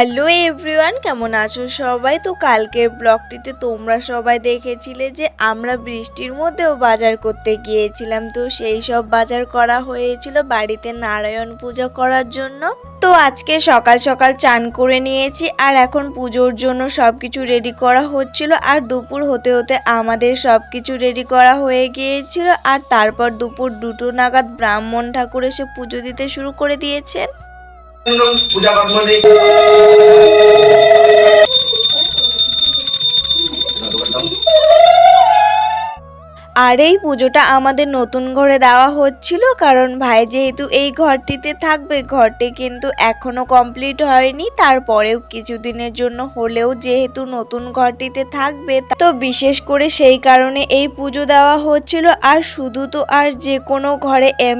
Hello everyone কেমন আছো সবাই? তো কালকের ব্লগটিতে তোমরা সবাই দেখেছিলে যে আমরা বৃষ্টির মধ্যেও বাজার করতে গিয়েছিলাম। তো সেই সব বাজার করা হয়েছিল বাড়িতে নারায়ণ পূজা করার জন্য। তো আজকে সকাল সকাল চান করে নিয়েছি আর এখন পুজোর জন্য সব কিছু রেডি করা হচ্ছিল আর দুপুর হতে হতে আমাদের সব কিছু রেডি করা হয়ে গিয়েছিল। আর তারপর দুপুর দুটো নাগাদ ব্রাহ্মণ ঠাকুর এসে পুজো দিতে শুরু করে দিয়েছেন। পূজা আর এই পুজোটা আমাদের নতুন ঘরে দেওয়া হচ্ছিল, কারণ ভাই যেহেতু এই ঘরটিতে থাকবে, ঘরটি কিন্তু এখনও কমপ্লিট হয়নি। তারপরেও কিছুদিনের জন্য হলেও যেহেতু নতুন ঘরটিতে থাকবে, তো বিশেষ করে সেই কারণে এই পুজো দেওয়া হচ্ছিল। আর শুধু তো আর যে কোনো ঘরে এম